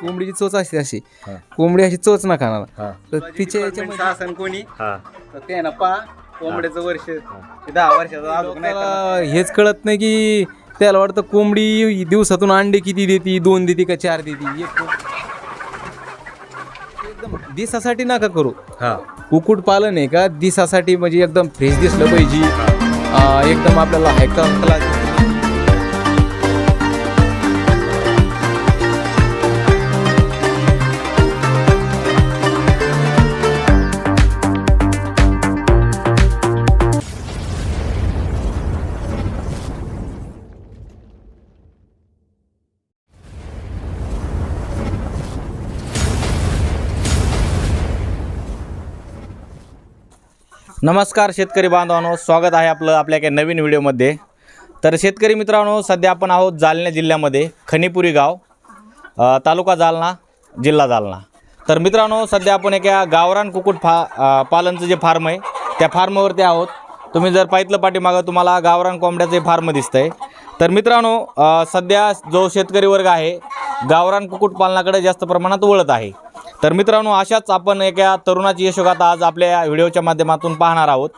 कोंबडीची चोच असते अशी. कोंबडी अशी चोच ना खाणार. हा. तर तिच्या याच्यामध्ये शासन कोणी? हा. तर ते ना पा कोंबड्याचं वर्ष. दहा वर्षाचं अजून नाही लोकांना हेच कळत नाही की त्याला वाटतं कोंबडी दिवसातून अंडे किती देते दोन देते का चार देते? एक एकदम दिसासाठी नका करू. हा. कुक्कुट पालन आहे का? दिसासाठी म्हणजे एकदम फ्रेश दिसलं पाहिजे. एकदम आपल्याला हायका नमस्कार शेतकरी बांधवांनो स्वागत आहे आपलं आपल्या काही नवीन व्हिडिओमध्ये. तर शेतकरी मित्रांनो सध्या आपण आहोत जालना जिल्ह्यामध्ये खनिपुरी गाव अ, तालुका जालना जिल्हा जालना. तर मित्रांनो सध्या आपण एका गावरान कुक्कुट फा अ, पालनचं जे फार्म आहे त्या फार्मवरती आहोत. तुम्ही जर पाहितलं पाठीमागं तुम्हाला गावरान कोंबड्याचं फार्म दिसतं आहे तर मित्रांनो अ, सध्या जो शेतकरी वर्ग आहे गावरान कुक्कुटपालनाकडे जास्त प्रमाणात वळत आहे. तर मित्रांनो अशाच आपण एका तरुणाची यशोगाथा आज आपल्या या व्हिडिओच्या माध्यमातून पाहणार आहोत.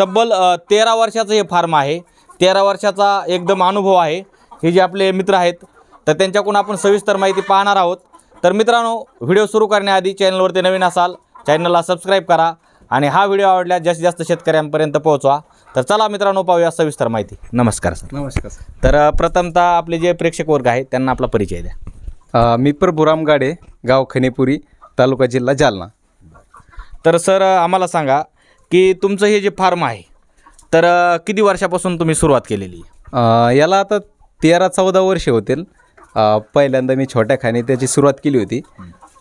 तब्बल तेरा वर्षाचं हे फार्म आहे. तेरा वर्षाचा एकदम अनुभव आहे. हे जे आपले मित्र आहेत तर त्यांच्याकडून आपण सविस्तर माहिती पाहणार आहोत. तर मित्रांनो व्हिडिओ सुरू करण्याआधी चॅनलवरती नवीन असाल चॅनलला सबस्क्राईब करा आणि हा व्हिडिओ आवडल्यास जास्तीत जास्त शेतकऱ्यांपर्यंत पोहोचवा. तर चला मित्रांनो पाहूया सविस्तर माहिती. नमस्कार सर. नमस्कार तर प्रथमतः आपले जे प्रेक्षक वर्ग आहेत त्यांना आपला परिचय द्या. मी प्रभुराम गाडे गाव खनेपुरी. तालुका जिल्हा जालना. तर सर आम्हाला सांगा की तुमचं हे जे फार्म आहे तर किती वर्षापासून तुम्ही सुरुवात केलेली? आहे? याला आता तेरा चौदा वर्षे होतील. पहिल्यांदा मी छोट्या खाणी त्याची सुरुवात केली होती.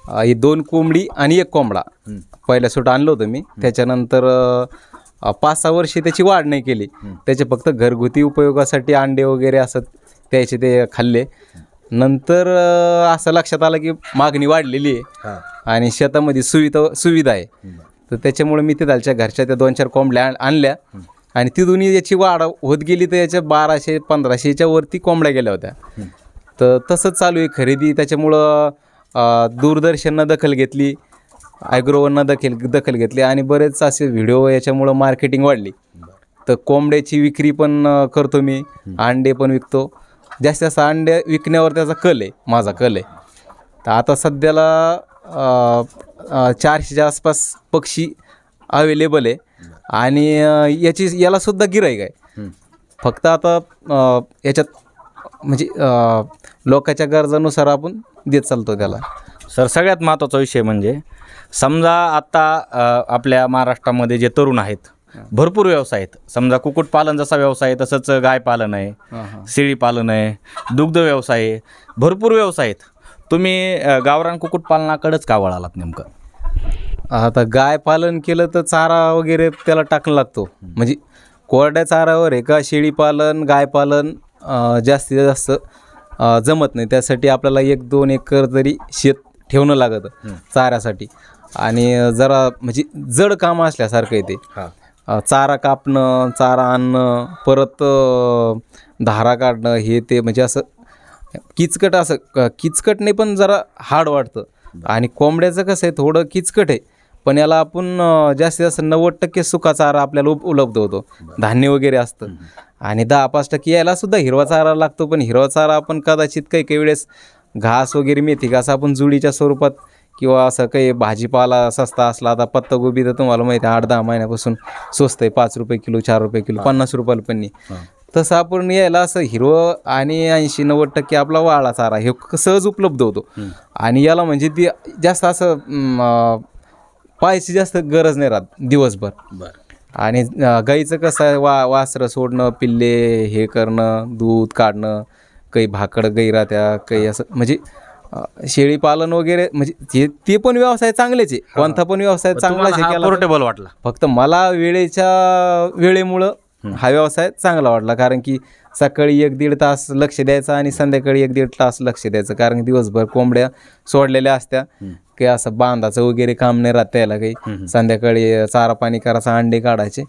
ही दोन कोंबडी आणि एक कोंबडा. पहिल्या सुट आणलं होतं मी. त्याच्यानंतर पाच सहा वर्षे त्याची वाढ नाही केली. त्याचे फक्त घरगुती उपयोगासाठी अंडे वगैरे असं त्याचे ते खाल्ले. नंतर अं, असं लक्षात आलं की मागणी वाढलेली आहे. आणि शेतामध्ये सुविधा सुविधा आहे. तर त्याच्यामुळे मी ते दालच्या घरच्या त्या दोन चार कोंबड्या आण- आणल्या. आणि ती दोन्ही याची वाढ होत गेली तर याच्या बाराशे पंधराशेच्या वरती कोंबड्या गेल्या होत्या. तर तसंच चालू आहे खरेदी. त्याच्यामुळं अं, दूरदर्शननं दखल घेतली ॲग्रोवरनं दखल दखल घेतली आणि बरेच असे व्हिडिओ याच्यामुळं मार्केटिंग वाढली. तर कोंबड्याची विक्री पण अं, करतो मी. अंडे पण विकतो. जास्तीत जास्त अंडे विकण्यावर त्याचा कल आहे माझा कल आहे. तर आता सध्याला चारशेच्या आसपास पक्षी अवेलेबल आहे. आणि याची यालासुद्धा गिराईक आहे. फक्त आता याच्यात म्हणजे लोकांच्या गरजानुसार आपण देत चालतो त्याला. सर सगळ्यात महत्त्वाचा विषय म्हणजे समजा आत्ता आपल्या महाराष्ट्रामध्ये जे तरुण आहेत भरपूर व्यवसाय आहेत. समजा कुक्कुटपालन जसा व्यवसाय आहे तसंच गाय पालन आहे शेळी पालन आहे दुग्ध व्यवसाय आहे. भरपूर व्यवसाय आहेत. तुम्ही गावरान कुक्कुटपालनाकडेच का वळालात नेमकं? आता गाय पालन केलं तर चारा वगैरे त्याला टाकणं लागतो. म्हणजे कोरड्या चारावर आहे का शेळी पालन गाय पालन अं, जास्तीत जास्त जमत नाही. त्यासाठी आपल्याला एक दोन एकर तरी शेत ठेवणं लागतं चाऱ्यासाठी. आणि जरा म्हणजे जड काम असल्यासारखं आहे ते. चारा कापणं चारा आणणं परत धारा काढणं हे ते म्हणजे असं किचकट असं क- किचकट नाही पण जरा हार्ड वाटतं. आणि कोंबड्याचं कसं आहे थोडं किचकट आहे पण याला आपण अ, जास्तीत जास्त नव्वद टक्के सुका चारा आपल्याला उप उपलब्ध होतो. धान्य वगैरे असतं. आणि दहा पाच टक्के यायला सुद्धा हिरवा चारा लागतो पण हिरवा चारा आपण कदाचित काही काही वेळेस घास वगैरे मेथी घास आपण जुडीच्या स्वरूपात किंवा असं काही भाजीपाला सस्ता असला आता पत्तागोबी तर तुम्हाला माहिती आहे आठ दहा महिन्यापासून स्वस्त आहे पाच रुपये किलो चार रुपये किलो पन्नास रुपयाला पण नाही. तसं आपण यायला असं हिरवं आणि ऐंशी नव्वद टक्के आपला वाळा चारा हे सहज उपलब्ध होतो. आणि याला म्हणजे ती जास्त असं पाहायची जास्त गरज नाही राहत दिवसभर. बरं. आणि गाईचं कसं आहे वा वासरं सोडणं पिल्ले हे करणं दूध काढणं काही भाकड गाई राहत्या काही असं म्हणजे अं, शेळी पालन वगैरे म्हणजे ते ते पण व्यवसाय चांगलेच आहे. कोणता पण व्यवसाय चांगलाच आहे केला तर- पोर्टेबल वाटला. फक्त मला वेळेच्या वेळेमुळं हा व्यवसाय चांगला वाटला. कारण की सकाळी एक दीड तास लक्ष द्यायचं आणि संध्याकाळी एक दीड तास लक्ष द्यायचं. कारण दिवसभर कोंबड्या सोडलेल्या असत्या. काही असं बांधाचं वगैरे काम नाही राहत त्याला काही. संध्याकाळी चारा पाणी करायचं अंडे काढायचे.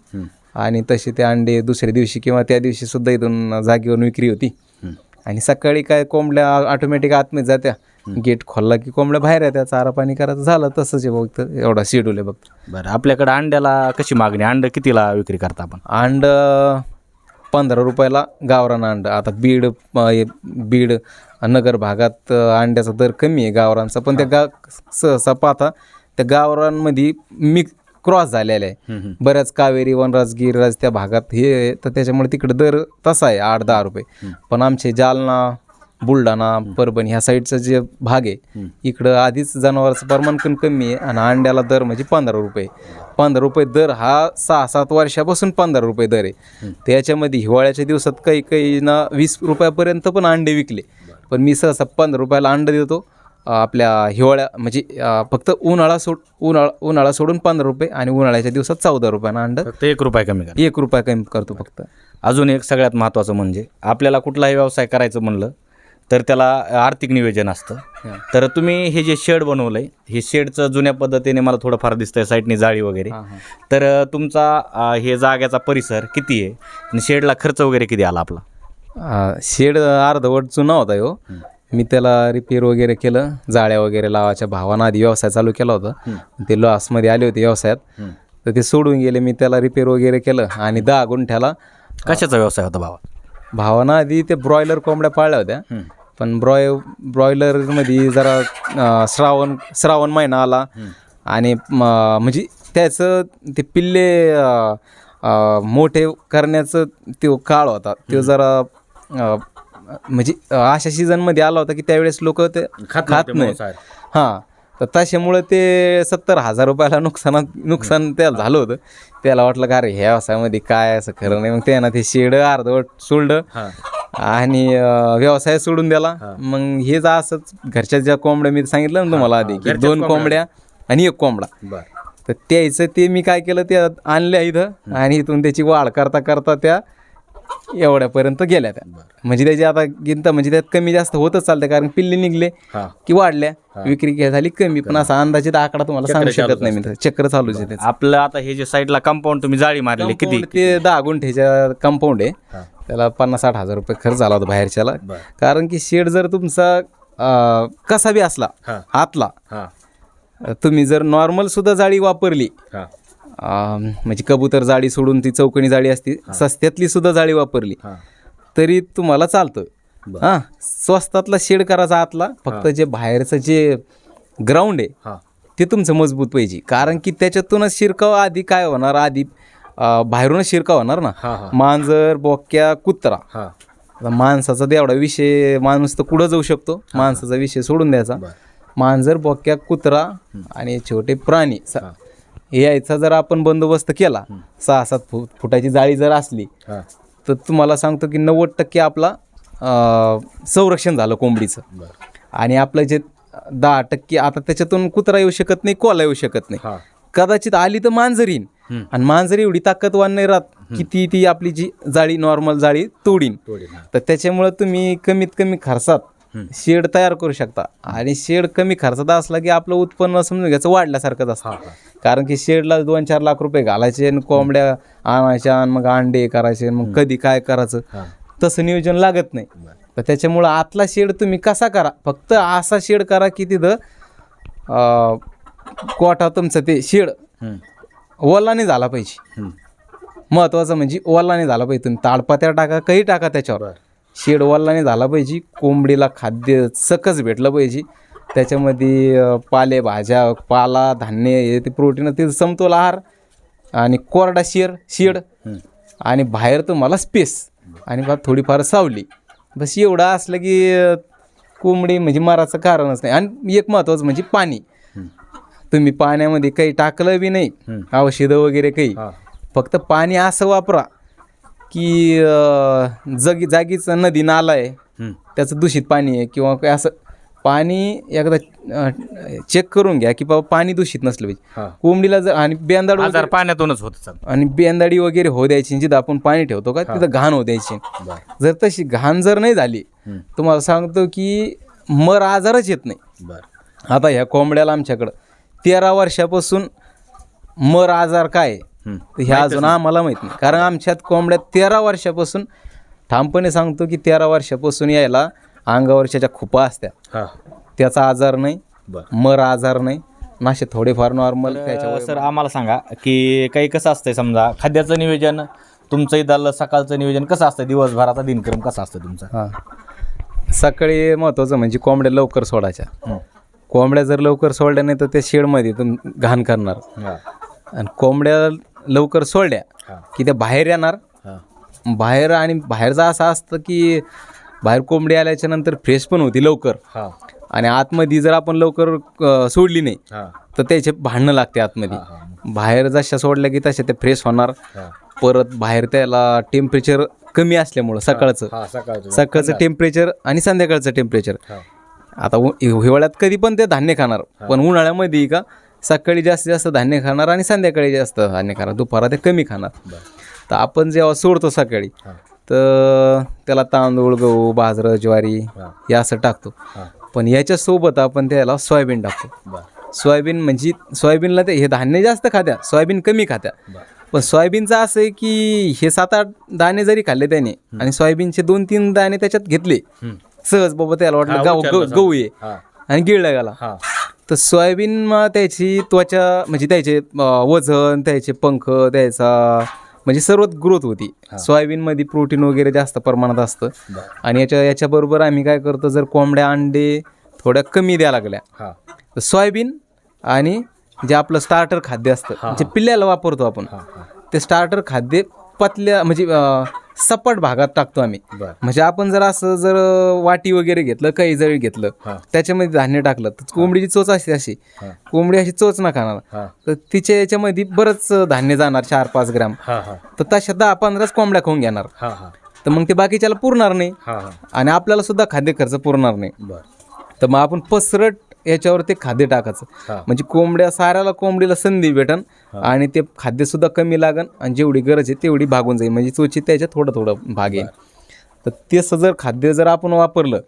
आणि तसे ते अंडे दुसऱ्या दिवशी किंवा त्या दिवशी सुद्धा इथून जागेवर विक्री होती. आणि सकाळी काय कोंबड्या ऑटोमॅटिक आतमध्ये जात्या. गेट खोलला की कोंबड्या बाहेर येतात चारा पाणी करायचं झालं तसंच आहे फक्त एवढा शेड्यूल आहे फक्त बरं आपल्याकडे अंड्याला कशी मागणी? अंड कितीला विक्री करता आपण? अंड पंधरा रुपयाला गावरान अंड. आता बीड अ, हे बीड नगर भागात अ, अंड्याचा दर कमी आहे गावरांचा पण त्या गा सहसा पाहता त्या गावरांमध्ये मिक्स क्रॉस झालेला आहे. बऱ्याच कावेरी वनराज राज त्या भागात हे आहे, तर त्याच्यामुळे तिकडे दर तसा आहे आठ दहा रुपये. पण आमचे जालना बुलढाणा परभणी ह्या साईडचा जे भाग आहे इकडं आधीच जनावरांचं प्रमाण पण कमी आहे आणि अंड्याला दर म्हणजे पंधरा रुपये. पंधरा रुपये दर हा सहा सात वर्षापासून पंधरा रुपये दर आहे. त्याच्यामध्ये हिवाळ्याच्या दिवसात काही काही ना वीस रुपयापर्यंत पण अंडे विकले. पण मी सहसा पंधरा रुपयाला अंडं देतो. आपल्या हिवाळ्या म्हणजे फक्त उन्हाळा सोड उन्हाळा उन्हाळा सोडून पंधरा रुपये आणि उन्हाळ्याच्या दिवसात चौदा रुपयानं अंडं एक रुपया कमी एक रुपया कमी करतो फक्त. अजून एक सगळ्यात महत्त्वाचं म्हणजे आपल्याला कुठलाही व्यवसाय करायचं म्हणलं तर त्याला आर्थिक नियोजन असतं. तर तुम्ही हे जे शेड बनवलं आहे हे शेडचं जुन्या पद्धतीने मला थोडंफार दिसतंय साईडनी जाळी वगैरे. तर तुमचा हे जाग्याचा परिसर किती आहे? आणि शेडला खर्च वगैरे किती आला आपला? शेड अर्धवट जुना होता हो. मी त्याला रिपेअर वगैरे केलं जाळ्या वगैरे लावायच्या भावानं आधी व्यवसाय चालू केला होता. ते लॉसमध्ये आले होते व्यवसायात. तर ते सोडून गेले मी त्याला रिपेअर वगैरे केलं आणि दहा गुंठ्याला कशाचा व्यवसाय होता भावा? भावानं आधी ते ब्रॉयलर कोंबड्या पाळल्या होत्या. पण ब्रॉय ब्रॉयलरमध्ये जरा अं, श्रावण श्रावण महिना आला. आणि म- म्हणजे त्याचं ते पिल्ले अं, अं, मोठे करण्याचं तो काळ होता. तो जरा अं, म्हणजे अं, अशा सीझनमध्ये आला होता की त्यावेळेस लोक ते खात नाही. हां. तर तशामुळं ते सत्तर हजार रुपयाला नुकसानात नुकसान त्याला झालं होतं. त्याला वाटलं का अरे ह्या व्यवसायामध्ये काय असं खरं नाही. मग त्यानं ते शेड अर्धवट सोडलं आणि व्यवसाय सोडून दिला मग हेच असंच घरच्या ज्या कोंबड्या मी सांगितलं ना तुम्हाला आधी की दोन कोंबड्या. आणि एक कोंबडा. तर त्याचं ते मी काय केलं ते आणल्या इथं आणि इथून त्याची वाढ करता करता त्या एवढ्यापर्यंत गेल्या त्या. म्हणजे त्याची आता गिंत म्हणजे त्यात कमी जास्त होतच चालतं कारण पिल्ली निघले हां. की वाढल्या. विक्री काय झाली कमी पण असा अंदाजित आकडा तुम्हाला सांगू शकत नाही मी. चक्र चालूच आहे त्याचं. आपलं आता हे जे साईडला कंपाऊंड तुम्ही जाळी मारलेली किती? Compound ते दहा गुंठेच्या कंपाऊंड आहे. त्याला पन्नास साठ हजार रुपये खर्च झाला होता बाहेरच्याला. कारण की शेड जर तुमचा अं, कसा बी असला हा. आतला हां. तुम्ही जर नॉर्मल सुद्धा जाळी वापरली हां. म्हणजे कबूतर जाळी सोडून ती चौकणी जाळी असती सस्त्यातली सुद्धा जाळी वापरली. तरी तुम्हाला चालतं हां स्वस्तातला शेड करायचा आतला फक्त जे बाहेरचं जे ग्राउंड आहे हां. ते तुमचं मजबूत पाहिजे. कारण की त्याच्यातूनच शिरकाव आधी काय होणार? आधी बाहेरूनच शिरकाव होणार ना? मांजर बोक्या कुत्रा. माणसाचा तेवढा विषय माणूस तर कुठं जाऊ शकतो? माणसाचा विषय सोडून द्यायचा. मांजर बोक्या कुत्रा आणि छोटे प्राणी. यायचा जर आपण बंदोबस्त केला सहा सात फूट फुटाची जाळी जर असली हां. तर तुम्हाला सांगतो की नव्वद टक्के आपला अं, संरक्षण झालं कोंबडीचं. आणि आपलं जे दहा टक्के आता त्याच्यातून कुत्रा येऊ शकत नाही कोला येऊ शकत नाही. हां. कदाचित आली तर मांजर येईन. आणि मांजर एवढी ताकदवान नाही राहत की ती ती आपली जी जाळी नॉर्मल जाळी तोडीन. तर त्याच्यामुळं तुम्ही कमीत कमी खर्चात शेड तयार करू शकता. आणि शेड कमी खर्चात असला की आपलं उत्पन्न समजून घ्यायचं वाढल्यासारखंच असतं. कारण की शेडला दोन चार लाख रुपये घालायचे आणि कोंबड्या आणायच्या आणि मग अंडे करायचे मग कधी काय करायचं तसं नियोजन लागत नाही. तर त्याच्यामुळं आतला शेड तुम्ही कसा करा? फक्त असा शेड करा की तिथं कोटा तुमचं ते शेड ओला नाही झाला पाहिजे. महत्वाचं म्हणजे ओला नाही झाला पाहिजे. तुम्ही ताडपात्या टाका काही टाका त्याच्यावर. शेड ओला नाही झाला पाहिजे कोंबडीला खाद्य सकस भेटलं पाहिजे. त्याच्यामध्ये पालेभाज्या पाला धान्य हे ते प्रोटीन ते समतोल आहार आणि कोरडा शेर शेड आणि बाहेर तुम्हाला स्पेस आणि बा थोडीफार सावली. बस एवढं असलं की कोंबडी म्हणजे माराचं कारणच नाही. आणि एक महत्त्वाचं म्हणजे पाणी. तुम्ही पाण्यामध्ये काही टाकलं बी नाही औषधं वगैरे काही. फक्त पाणी असं वापरा. की अं, जगी जागीच नदी नाला आहे. त्याचं दूषित पाणी आहे किंवा काय असं पाणी एकदा चेक करून घ्या की बाबा पाणी दूषित नसलं पाहिजे. कोंबडीला जर आणि बेंदाड वगैरे- पाण्यातूनच होत आणि बेंदाडी वगैरे हो द्यायची जिथं आपण पाणी ठेवतो का तिथं घाण हो द्यायची. जर तशी घाण जर नाही झाली तुम्हाला सांगतो की मर आजारच येत नाही. बरं. आता ह्या कोंबड्याला आमच्याकडं तेरा वर्षापासून मर आजार काय? आहे? तर ह्या अजून आम्हाला माहीत नाही. कारण आमच्यात कोंबड्या तेरा वर्षापासून ठामपणे सांगतो की तेरा वर्षापासून यायला अंगावरच्या ज्या खुपा असत्या. हां. त्याचा आजार नाही बरं. मर आजार नाही नाशे थोडेफार नॉर्मल त्याच्यावर सर आम्हाला सांगा की काही कसं असतंय समजा खाद्याचं नियोजन तुमचं इथलं सकाळचं नियोजन कसं असतं दिवसभराचा दिनक्रम कसा असतं तुमचा? हां. सकाळी महत्त्वाचं म्हणजे कोंबड्या लवकर सोडायच्या. कोंबड्या जर लवकर सोडल्या नाही तर त्या शेडमध्ये तुम घाण करणार. हां. आणि कोंबड्या लवकर सोडल्या की त्या बाहेर येणार. बाहेर आणि बाहेरचं असं असतं की बाहेर कोंबडी आल्याच्यानंतर फ्रेश पण होती लवकर. आणि आतमध्ये जर आपण लवकर सोडली नाही तर त्याचे भांडणं लागते आतमध्ये. बाहेर जशा सोडल्या की तशा ते फ्रेश होणार. परत बाहेर त्याला टेम्परेचर कमी असल्यामुळं सकाळचं. सकाळचं. टेम्परेचर आणि संध्याकाळचं टेम्परेचर आता हिवाळ्यात कधी पण ते धान्य खाणार. पण उन्हाळ्यामध्ये का सकाळी जास्तीत जास्त धान्य खाणार आणि संध्याकाळी जास्त धान्य खाणार. दुपारा ते कमी खाणार. तर आपण जेव्हा सोडतो सकाळी. तर त्याला तांदूळ गहू बाजरं ज्वारी हां. असं टाकतो. पण याच्यासोबत आपण त्याला सोयाबीन टाकतो. सोयाबीन म्हणजे सोयाबीनला ते हे धान्य जास्त खात्या सोयाबीन कमी खात्या. पण सोयाबीनचं असं आहे की हे सात आठ दाणे जरी खाल्ले त्याने आणि सोयाबीनचे दोन तीन दाणे त्याच्यात घेतले. सहज बाबा त्याला वाटलं गाव गहू- आहे हां. आणि गिळला गेला. तर सोयाबीन मग त्याची त्वचा म्हणजे त्याचे वजन त्याचे पंख त्याचा म्हणजे सर्व ग्रोथ होती. सोयाबीनमध्ये प्रोटीन वगैरे जास्त प्रमाणात असतं. आणि याच्या याच्याबरोबर आम्ही काय करतो जर कोंबड्या अंडे थोड्या कमी द्यायला लागल्या तर सोयाबीन आणि जे आपलं स्टार्टर खाद्य असतं जे पिल्ल्याला वापरतो आपण ते स्टार्टर खाद्य पतल्या म्हणजे सपाट भागात टाकतो आम्ही. बरं. म्हणजे आपण जर असं जर वाटी वगैरे घेतलं काही जरी घेतलं हां. त्याच्यामध्ये धान्य टाकलं तर कोंबडीची चोच असते अशी. हां. कोंबडी अशी चोच ना खाणार हां. तर तिच्या याच्यामध्ये बरंच धान्य जाणार चार पाच ग्राम. हां हां. तर तशा दहा पंधराच कोंबड्या खाऊन घेणार. हां हां. तर मग ते बाकीच्याला पुरणार नाही. हां हां. आणि आपल्याला सुद्धा खाद्य खर्च पुरणार नाही. बरं. तर मग आपण पसरट याच्यावर ते खाद्य टाकायचं. म्हणजे कोंबड्या साऱ्याला कोंबडीला संधी भेटन आणि ते खाद्य सुद्धा कमी लागन आणि जेवढी गरज आहे तेवढी भागून जाईल. म्हणजे चोची त्याच्यात थोडं थोडं भाग येईल. तर तेच जर खाद्य जर आपण वापरलं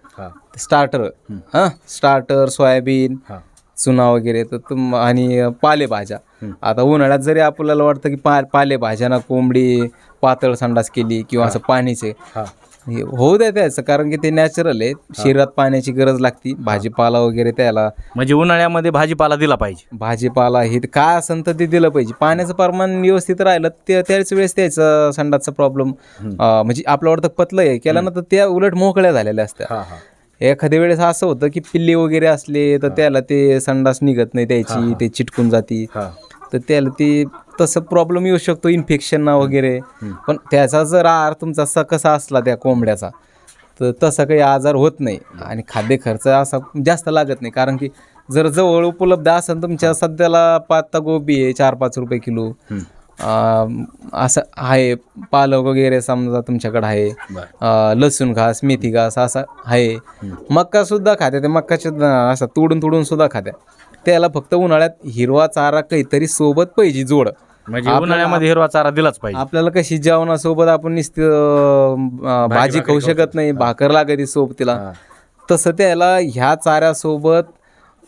स्टार्टर हां? स्टार्टर सोयाबीन चुना वगैरे तर आणि पालेभाज्या. आता उन्हाळ्यात जरी आपल्याला वाटतं की पा पालेभाज्याना कोंबडी पातळ संडास केली किंवा असं पाणीचे हां हे होऊ द्या त्याचं कारण की ते नॅचरल आहे. शरीरात पाण्याची गरज लागती. भाजीपाला वगैरे त्याला म्हणजे उन्हाळ्यामध्ये भाजीपाला दिला पाहिजे. भाजीपाला हे ते काय असेल तर ते दिलं पाहिजे. पाण्याचं प्रमाण व्यवस्थित राहिलं ते त्याच वेळेस त्याचं संडासचा प्रॉब्लेम म्हणजे आपलं वाटतं पतलं आहे केलं ना तर त्या उलट मोकळ्या झालेल्या असत्या हां हां. एखाद्या वेळेस असं होतं की पिल्ली वगैरे असले तर त्याला ते संडास निघत नाही त्याची ते चिटकून जाती. हां. तर त्याला ते तसं प्रॉब्लेम येऊ शकतो इन्फेक्शन वगैरे. पण त्याचा जर आहार तुमचा असा कसा असला त्या कोंबड्याचा तर तसा काही आजार होत नाही. आणि खाद्य खर्च असा जास्त लागत नाही. कारण की जर जवळ उपलब्ध असेल तुमच्या सध्याला पात्ता गोबी आहे चार पाच रुपये किलो. असं आहे पालक वगैरे समजा तुमच्याकडे आहे. लसूण घास मेथी घास असा आहे. मक्का सुद्धा खात्या ते मक्काचे द- असं तोडून तोडून सुद्धा खात्या त्याला फक्त उन्हाळ्यात हिरवा चारा काहीतरी सोबत पाहिजे जोड. म्हणजे उन्हाळ्यामध्ये हिरवा चारा दिलाच पाहिजे. आपल्याला कशी जेवणासोबत आपण नुसतं भाजी खाऊ शकत नाही भाकर लागते सोबतीला तसं त्याला ह्या चाऱ्यासोबत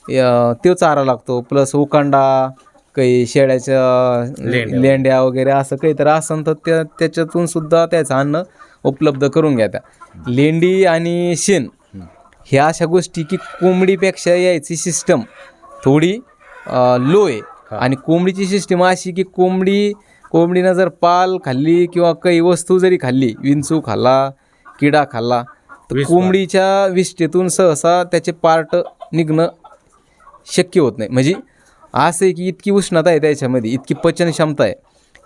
अं, तो चारा लागतो. प्लस उकांडा काही शेळ्याच्या लेंड्या. वगैरे असं काहीतरी असन तर त्या त्याच्यातून सुद्धा त्याचं अन्न उपलब्ध करून घ्या त्या लेंडी आणि शेण ह्या अशा गोष्टी की कोंबडीपेक्षा यायची सिस्टम थोडी लो आहे. आणि कोंबडीची सिस्टम अशी की कोंबडी कोंबडीनं जर पाल खाल्ली किंवा काही वस्तू जरी खाल्ली विंचू खाल्ला किडा खाल्ला तर कोंबडीच्या विष्ठेतून सहसा त्याचे पार्ट निघणं शक्य होत नाही. म्हणजे असं आहे की इतकी उष्णता आहे त्याच्यामध्ये इतकी पचन क्षमता आहे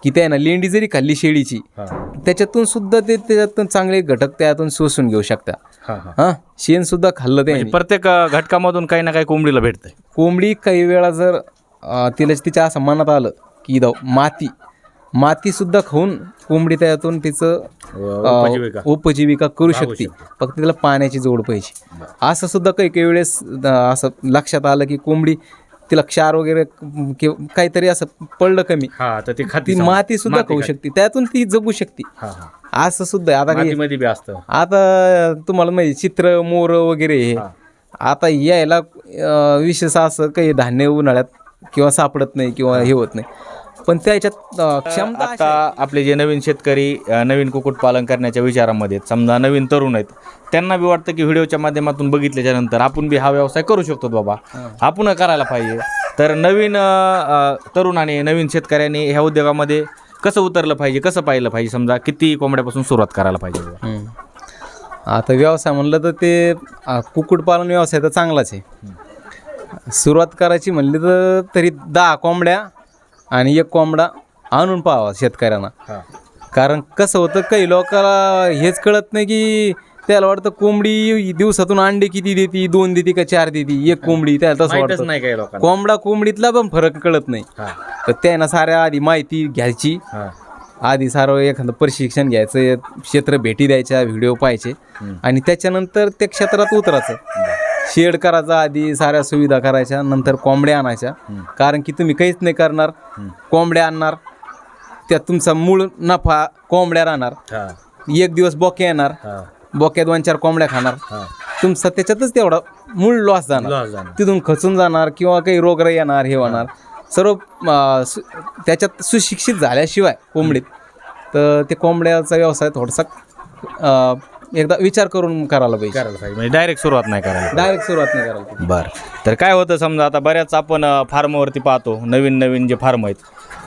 की त्यानं लेंडी जरी खाल्ली शेळीची त्याच्यातून सुद्धा ते त्याच्यातून चांगले घटक त्यातून शोषून घेऊ शकता. हां शेण सुद्धा खाल्लं त्याने. प्रत्येक अ, घटकामधून काही ना काही कोंबडीला भेटतंय. कोंबडी काही वेळा जर तिला तिच्या असं मनात आलं की दाव माती माती सुद्धा खाऊन कोंबडी त्यातून तिचं उपजीविका. करू शकते. फक्त तिला पाण्याची जोड पाहिजे. असं सुद्धा काही काही वेळेस असं लक्षात आलं की कोंबडी तिला क्षार वगैरे काहीतरी असं पडलं कमी. हां ती माती सुद्धा खाऊ शकते. त्यातून ती जगू शकते. हां हां. असं सुद्धा. आता आता तुम्हाला माहिती चित्र मोर वगैरे हे. आता यायला विशेष असं काही धान्य उन्हाळ्यात किंवा सापडत नाही किंवा हे होत नाही. पण त्याच्यात अं, क्षमता अशी आता आपले जे नवीन शेतकरी अ, नवीन कुक्कुटपालन करण्याच्या विचारामध्ये आहेत, समजा नवीन तरुण आहेत. त्यांना बी वाटतं की व्हिडिओच्या माध्यमातून बघितल्याच्या नंतर आपण बी हा व्यवसाय करू शकतो बाबा. आपण करायला पाहिजे. तर नवीन अ, अ, तरुणाने नवीन शेतकऱ्याने ह्या उद्योगामध्ये कसं उतरलं पाहिजे कसं पाहिलं पाहिजे? समजा किती कोंबड्यापासून सुरुवात करायला पाहिजे बाबा? हम्म. आता व्यवसाय म्हणलं तर ते अं, कुक्कुटपालन व्यवसाय तर चांगलाच आहे. सुरुवात करायची म्हणली तर तरी दहा कोंबड्या आणि एक कोंबडा आणून पाहावा शेतकऱ्यांना. कारण कसं होतं काही लोकांना हेच कळत नाही की त्याला वाटतं कोंबडी दिवसातून अंडे किती देते दोन देते का चार देते एक कोंबडी त्याला तसं वाटतं. नाही काही लोकांना. कोंबडा कोंबडीतला पण फरक कळत नाही. तर त्यांना साऱ्या आधी माहिती घ्यायची. आधी सारं एखादं प्रशिक्षण घ्यायचं क्षेत्र भेटी द्यायच्या व्हिडिओ पाहायचे. आणि त्याच्यानंतर त्या क्षेत्रात उतरायचं. शेड करायचा आधी साऱ्या सुविधा करायच्या नंतर कोंबड्या आणायच्या. कारण की तुम्ही काहीच नाही करणार. कोंबड्या आणणार त्यात तुमचा मूळ नफा कोंबड्या राहणार. एक दिवस बोके येणार बोक्या दोन चार कोंबड्या खाणार. तुमचा त्याच्यातच तेवढा मूळ लॉस जाणार. तिथून खचून जाणार किंवा काही रोगराई येणार हे होणार. सर्व त्याच्यात सुशिक्षित झाल्याशिवाय कोंबडीत तर ते कोंबड्याचा व्यवसाय थोडासा एकदा विचार करून करायला पाहिजे. करायला पाहिजे. म्हणजे डायरेक्ट सुरुवात नाही करायला. डायरेक्ट सुरुवात नाही करायला पाहिजे. बर. तर काय होतं समजा आता बऱ्याच आपण अ, फार्मवरती पाहतो. नवीन नवीन जे फार्म आहेत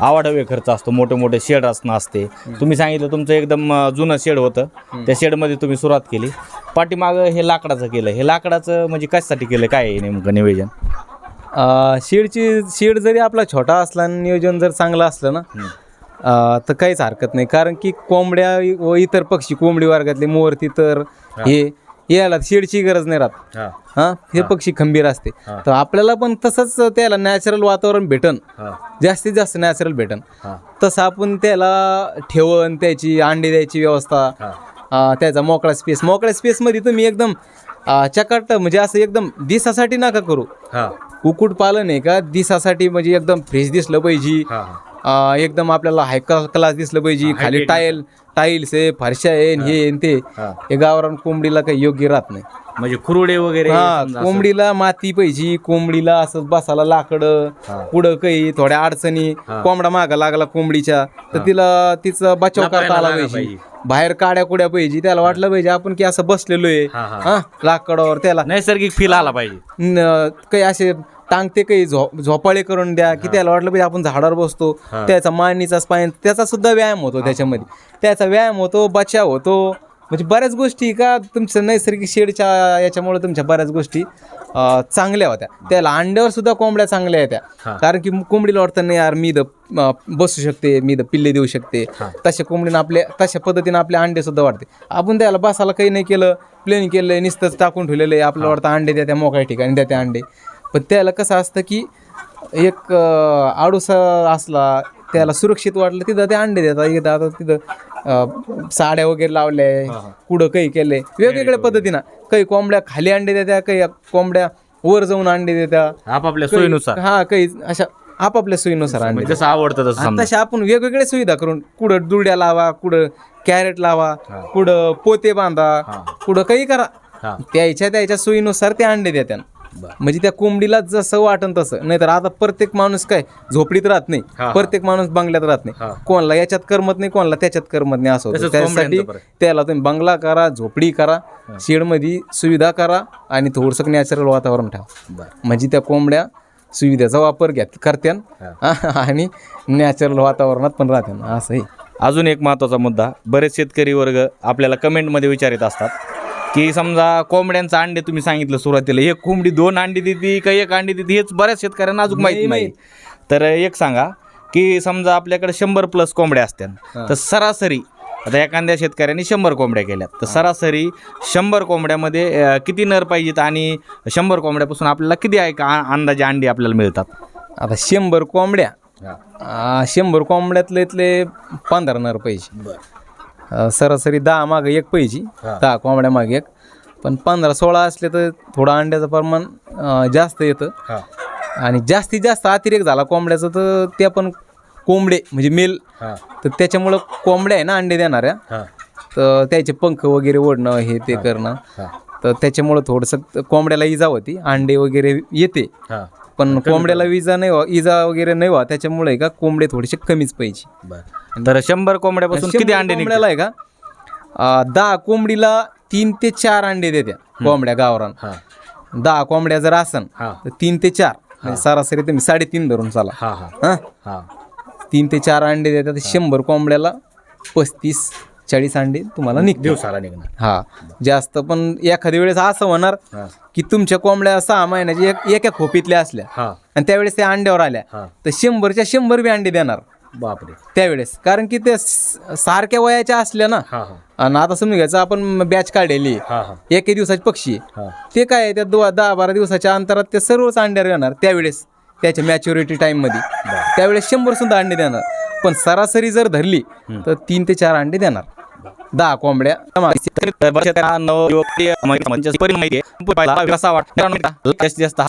आवाढव्य खर्च असतो मोठे मोठे शेड असणं असते. तुम्ही सांगितलं तुमचं एकदम अ, जुनं शेड होतं. त्या शेडमध्ये तुम्ही सुरुवात केली. पाठीमागं हे लाकडाचं केलं. हे लाकडाचं म्हणजे कशासाठी केलं? काय आहे नेमकं नियोजन? अं, शेडची शेड जरी आपला छोटा असला आणि नियोजन जर चांगलं असलं ना अं, तर काहीच हरकत नाही. कारण की कोंबड्या व इतर पक्षी कोंबडी वर्गातले मोर तितर हे. यायला शेडची गरज नाही राहत. हां. हा? हे पक्षी खंबीर असते. तर आपल्याला पण तसंच त्याला नॅचरल वातावरण भेटन. हां. जास्तीत जास्त नॅचरल भेटन. हां. तसं आपण त्याला ठेवण त्याची अंडी द्यायची व्यवस्था हां. अं, त्याचा मोकळा स्पेस मोकळ्या स्पेसमध्ये तुम्ही एकदम अं, चकाट म्हणजे असं एकदम दिसासाठी नका करू. हां. कुक्कुट पालन आहे का? दिसासाठी म्हणजे एकदम फ्रेश दिसलं पाहिजे. हां. अं, एकदम आपल्याला हाय क्लास दिसलं पाहिजे. खाली टाईल टाईल्स आहे फरशा आहे हे ते. हां. गावरान कोंबडीला काही योग्य राहत नाही. म्हणजे खुरुडे वगैरे हा समजा असं. कोंबडीला माती पाहिजे कोंबडीला असं बसायला लाकडं. पुढं काही थोड्या अडचणी. कोंबडा मागा लागला कोंबडीच्या तर तिला तिचा बचाव करता आला पाहिजे. बाहेर काड्या कुड्या पाहिजे त्याला वाटलं पाहिजे आपण की असं बसलेलो आहे. हा, लाकडावर त्याला. नैसर्गिक फील आला पाहिजे. न- काही असे टांगते काही झो झोपाळे करून द्या की त्याला वाटलं पाहिजे आपण झाडावर बसतो. त्याचा मांडणीचा स्पाईन त्याचा सुद्धा व्यायाम होतो त्याच्यामध्ये. त्याचा व्यायाम होतो बचाव होतो. म्हणजे बऱ्याच गोष्टी का तुमच्या नैसर्गिक शेडच्या याच्यामुळे तुमच्या बऱ्याच गोष्टी चांगल्या होत्या. त्याला अंड्यावर सुद्धा कोंबड्या चांगल्या येत्या. कारण की कोंबडीला वाटतं नाही यार मी द बसू शकते मी द पिल्ले देऊ शकते. तशा कोंबडीनं आपले तशा पद्धतीनं आपले अंडे सुद्धा वाढते. आपण त्याला बसायला काही नाही केलं प्लेन केलं नुसतंच टाकून ठेवलेलं आहे. आपल्याला वाटतं अंडे द्या त्या मोकळ्या ठिकाणी द्या त्या अंडे. पण त्याला कसं असतं की एक आडूसा असला त्याला सुरक्षित वाटलं तिथं ते अंडे देतात. इथं आता तिथं साड्या वगैरे लावल्या कुठं काही केलंय. वेगवेगळ्या पद्धतीनं. काही कोंबड्या खाली अंडे देत्या काही कोंबड्या वर जाऊन अंडे देत्या. आपापल्या सोयीनुसार. हा काही अशा आपापल्या सोयीनुसार अंडे म्हणजे जसं आवडतं तसं तशा आपण वेगवेगळ्या सुविधा करून कुठं दुरड्या लावा कुठं कॅरेट लावा कुठं पोते बांधा कुठं काही करा. त्याच्या त्याच्या सोयीनुसार ते अंडे देत्या म्हणजे त्या कोंबडीला जसं वाटन तसं. नाहीतर आता प्रत्येक माणूस काय झोपडीत राहत नाही. प्रत्येक माणूस बंगल्यात राहत नाही. कोणाला याच्यात करमत नाही कोणाला त्याच्यात करमत नाही असं होतं. त्यासाठी. त्याला तुम्ही बंगला करा झोपडी करा शेडमध्ये सुविधा करा आणि थोडंसं नॅचरल वातावरण ठेवा. म्हणजे त्या कोंबड्या सुविधेचा वापर घेत करत्यान. आणि नॅचरल वातावरणात पण राहत्यान. असं आहे. अजून एक महत्त्वाचा मुद्दा. बरेच शेतकरी वर्ग आपल्याला कमेंटमध्ये विचारित असतात. की समजा कोंबड्यांचं अंडे तुम्ही सांगितलं सुरुवातीला एक कोंबडी दोन अंडी देते का एक अंडी देते हेच बऱ्याच शेतकऱ्यांना अजून माहिती नाही तर एक सांगा की समजा आपल्याकडे शंभर प्लस कोंबड्या असत्या तर सरासरी आता एखाद्या शेतकऱ्याने शंभर कोंबड्या केल्यात तर सरासरी शंभर कोंबड्यामध्ये किती नर पाहिजेत आणि शंभर कोंबड्यापासून आपल्याला किती आहे का अंदाजे अंडी आपल्याला मिळतात? आता शंभर कोंबड्या शंभर कोंबड्यातले इथले पंधरा नर पाहिजे. अ, सरासरी दहा मागं एक पाहिजे दहा कोंबड्या मागे एक. पण पंधरा सोळा असले तर थोडं अंड्याचं प्रमाण अ, जास्त येतं. आणि जास्तीत जास्त अतिरेक झाला कोंबड्याचं तर ते पण कोंबडे म्हणजे मेल. तर त्याच्यामुळं कोंबड्या आहे ना अंडे देणाऱ्या. तर त्याचे पंख वगैरे ओढणं हे ते करणं. तर त्याच्यामुळं थोडंसं कोंबड्याला इजा होती. अंडे वगैरे येते. पण कोंबड्याला विजा नाही व्हा इजा वगैरे नाही व्हा त्याच्यामुळे का कोंबडे थोडेसे कमीच पाहिजे. बरं. तर शंभर कोंबड्यापासून किती अंडे कोंबड्याला आहे का? अं, दहा कोंबडीला तीन ते चार अंडे देत्या कोंबड्या गावरान. हां. दहा कोंबड्या जर असन हां. तर तीन ते चार. म्हणजे सरासरी तुम्ही साडेतीन धरून चाला. हां हां. हा? हां. तीन ते चार अंडे देतात शंभर कोंबड्याला पस्तीस चाळीस अंडे तुम्हाला निघतील. दिवसाला निघणार. हा. जास्त पण एखाद्या वेळेस असं होणार हां. की तुमच्या कोंबड्या सहा महिन्याच्या एक एका खोपीतल्या असल्या. हां. आणि त्यावेळेस त्या अंड्यावर आल्या. हां. तर शंभरच्या शंभर बी अंडे देणार. बापरे. त्यावेळेस. कारण की ते स- सारख्या वयाच्या असल्या ना. हां हां. आणि आता समजून घ्यायचं आपण बॅच काढलेली. हां हां. एके दिवसाचे पक्षी. आहे. हां. ते काय आहे, त्या दो दहा बारा दिवसाच्या अंतरात ते सर्वच अंड्यावर येणार त्यावेळेस. त्याच्या मॅच्युरिटी टाईममध्ये त्यावेळेस शंभर सुद्धा अंडे देणार. पण सरासरी जर धरली तर तीन ते चार अंडे देणार. दहा कोंबड्या. नऊ युवक ते म्हणजे माहिती आहे. जास्त